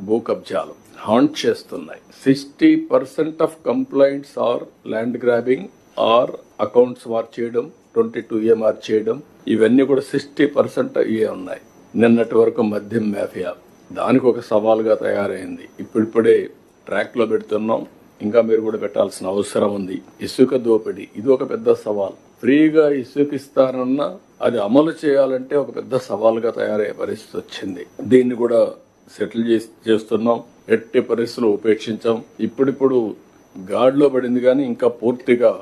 భూ కబ్జాలు హాంట్ చేస్తున్నాయి. Sixty percent of complaints are land grabbing are accounts war చేయడం ట్వంటీ టూ ఏమార్ చేయడం ఇవన్నీ కూడా సిక్స్టీ పర్సెంట్ ఇవే ఉన్నాయి. నిన్నటి వరకు మద్యం మాఫియా. దానికి ఒక సవాల్గా తయారైంది. ఇప్పుడిప్పుడే ట్రాక్లో పెడుతున్నాం. ఇంకా మీరు కూడా పెట్టాల్సిన అవసరం ఉంది. ఇసుక దోపిడీ. ఇది ఒక పెద్ద సవాల్. ఫ్రీగా ఇసుక ఇస్తానన్నా అది అమలు చేయాలంటే ఒక పెద్ద సవాల్గా తయారయ్యే పరిస్థితి వచ్చింది. దీన్ని కూడా సెటిల్ చేసి చేస్తున్నాం. ఎట్టి పరిస్థితులు ఉపేక్షించాం. ఇప్పుడిప్పుడు గాడిలో పడింది కానీ ఇంకా పూర్తిగా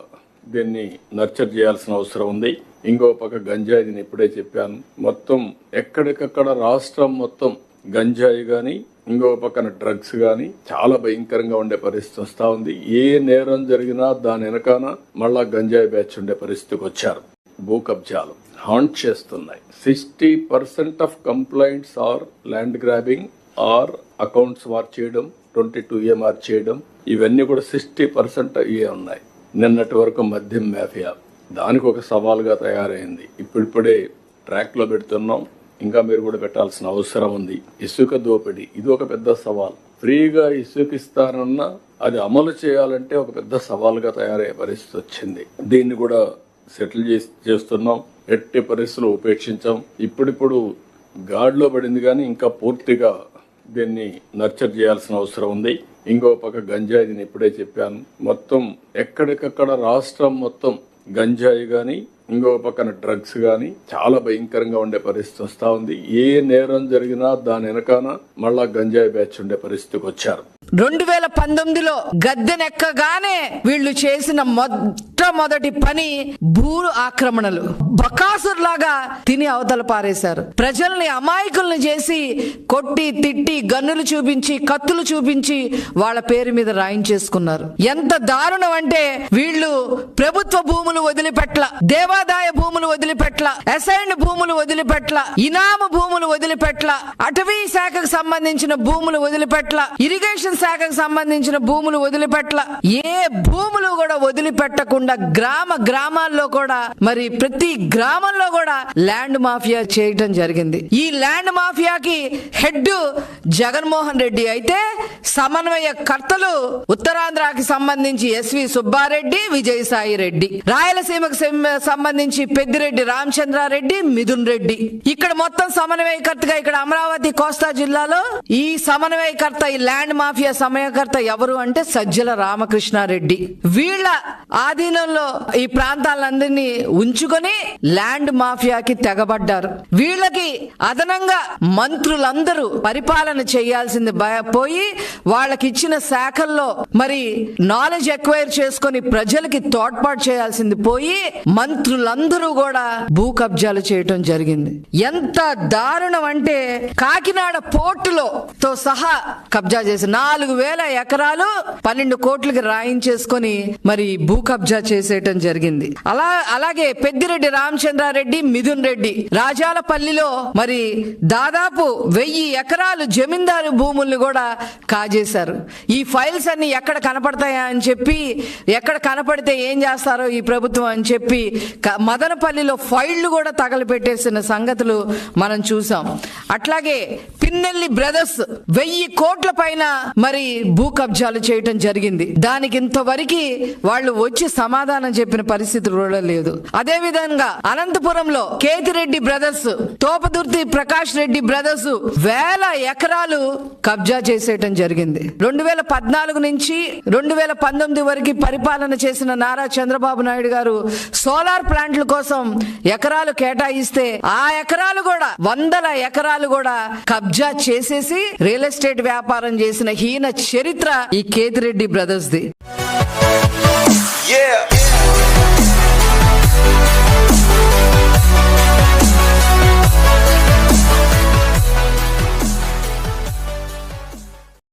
దీన్ని నర్చర్ చేయాల్సిన అవసరం ఉంది. ఇంకో పక్క గంజాయి నేను ఇప్పుడే చెప్పాను. మొత్తం ఎక్కడికక్కడ రాష్ట్రం మొత్తం గంజాయి కానీ ఇంకో పక్కన డ్రగ్స్ కానీ చాలా భయంకరంగా ఉండే పరిస్థితి వస్తూ ఉంది. ఏ నేరం జరిగినా దాని వెనకాన మళ్ళా గంజాయి బ్యాచ్ ఉండే పరిస్థితికి వచ్చారు. భూ కబ్జాలు హాంట్ చేస్తున్నాయి. Sixty percent of complaints are land grabbing. Are accounts war చేయడం ట్వంటీ టూ ఏమార్ చేయడం ఇవన్నీ కూడా సిక్స్టీ పర్సెంట్ ఇవే ఉన్నాయి. నిన్నటి వరకు మద్యం మాఫియా. దానికి ఒక సవాల్గా తయారైంది. ఇప్పుడిప్పుడే ట్రాక్లో పెడుతున్నాం. ఇంకా మీరు కూడా పెట్టాల్సిన అవసరం ఉంది. ఇసుక దోపిడీ. ఇది ఒక పెద్ద సవాల్. ఫ్రీగా ఇసుక ఇస్తానన్న అది అమలు చేయాలంటే ఒక పెద్ద సవాల్గా తయారయ్యే పరిస్థితి వచ్చింది. దీన్ని కూడా సెటిల్ చేస్తున్నాం. ఎట్టి పరిస్థితులు ఉపేక్షించాం. ఇప్పుడిప్పుడు గాడిలో పడింది కానీ ఇంకా పూర్తిగా దీన్ని నర్చర్ చేయాల్సిన అవసరం ఉంది. ఇంకో పక్క గంజాయి నేను ఇప్పుడే చెప్పాను. మొత్తం ఎక్కడికక్కడ రాష్ట్రం మొత్తం గంజాయి కానీ ఇంకో పక్కన డ్రగ్స్ కానీ చాలా భయంకరంగా ఉండే పరిస్థితి వస్తూ ఉంది. ఏ నేరం జరిగినా దాని వెనకాన మళ్ళా గంజాయి బ్యాచ్ ఉండే పరిస్థితికి వచ్చారు. రెండు వేల పంతొమ్మిదిలో గద్దెనెక్కగానే వీళ్ళు చేసిన మొట్టమొదటి పని భూ ఆక్రమణలు. బకాసుర్లాగా తిని అవతల పారేశారు. ప్రజల్ని అమాయకుల్ని చేసి కొట్టి తిట్టి గన్నులు చూపించి కత్తులు చూపించి వాళ్ళ పేరు మీద రాయించేసుకున్నారు. ఎంత దారుణం అంటే వీళ్ళు ప్రభుత్వ భూములు వదిలిపెట్ల దేవాదాయ భూములు వదిలిపెట్ల అసైన్డ్ భూములు వదిలిపెట్ల ఇనాము భూములు వదిలిపెట్ల అటవీ శాఖకు సంబంధించిన భూములు వదిలిపెట్ల ఇరిగేషన్ శాఖకు సంబంధించిన భూములు వదిలిపెట్ల. ఏ భూములు కూడా వదిలిపెట్టకుండా గ్రామ గ్రామాల్లో కూడా మరి ప్రతి గ్రామంలో కూడా ల్యాండ్ మాఫియా చేయటం జరిగింది. ఈ ల్యాండ్ మాఫియాకి హెడ్ జగన్మోహన్ రెడ్డి అయితే సమన్వయ కర్తలు ఉత్తరాంధ్రకి సంబంధించి ఎస్వి సుబ్బారెడ్డి విజయసాయి రెడ్డి. రాయలసీమకు సంబంధించి పెద్దిరెడ్డి రామచంద్రారెడ్డి మిథున్ రెడ్డి. ఇక్కడ మొత్తం సమన్వయకర్తగా ఇక్కడ అమరావతి కోస్తా జిల్లాలో ఈ సమన్వయకర్త ఈ ల్యాండ్ మాఫియా సమయకర్త ఎవరు అంటే సజ్జల రామకృష్ణారెడ్డి. వీళ్ళ ఆధీనంలో ఈ ప్రాంతాలందరినీ ఉంచుకొని ల్యాండ్ మాఫియాకి తెగబడ్డారు. వీళ్ళకి అదనంగా మంత్రులందరూ పరిపాలన చేయాల్సింది భయ- పోయి వాళ్ళకి ఇచ్చిన శాఖల్లో మరి నాలెడ్జ్ ఎక్వైర్ చేసుకొని ప్రజలకి తోడ్పాటు చేయాల్సింది పోయి మంత్రులందరూ కూడా భూ కబ్జాలు చేయటం జరిగింది. ఎంత దారుణం అంటే కాకినాడ పోర్టులో తో సహా కబ్జా చేసి నాలుగు వేల ఎకరాలు పన్నెండు కోట్లకి రాయించేసుకొని మరి భూ కబ్జా చేసేయటం జరిగింది. అలా అలాగే పెద్దిరెడ్డి రామచంద్రారెడ్డి మిథున్ రెడ్డి రాజాలపల్లిలో మరి దాదాపు వెయ్యి ఎకరాలు జమీందారు భూముల్ని కూడా కాజేశారు. ఈ ఫైల్స్ అన్ని ఎక్కడ కనపడతాయా అని చెప్పి ఎక్కడ కనపడితే ఏం చేస్తారో ఈ ప్రభుత్వం అని చెప్పి మదనపల్లిలో ఫైళ్ళు కూడా తగలపెట్టేసిన సంగతులు మనం చూసాం. అట్లాగే పిన్నెల్లి బ్రదర్స్ వెయ్యి కోట్ల పైన మరి భూ కబ్జాలు చేయటం జరిగింది. దానికి ఇంతవరకు వాళ్ళు వచ్చి సమాధానం చెప్పిన పరిస్థితి కూడా లేదు. అదే విధంగా అనంతపురంలో కేతిరెడ్డి బ్రదర్స్ తోపదుర్తి ప్రకాష్ రెడ్డి బ్రదర్స్ వేల ఎకరాలు కబ్జా చేసేయటం జరిగింది. రెండు వేల పద్నాలుగు నుంచి రెండు వేల పంతొమ్మిది వరకు పరిపాలన చేసిన నారా చంద్రబాబు నాయుడు గారు సోలార్ ప్లాంట్ల కోసం ఎకరాలు కేటాయిస్తే ఆ ఎకరాలు కూడా వందల ఎకరాలు కూడా కబ్జా చేసేసి రియల్ ఎస్టేట్ వ్యాపారం చేసిన హీన చరిత్ర ఈ కేతిరెడ్డి బ్రదర్స్ ది Yeah.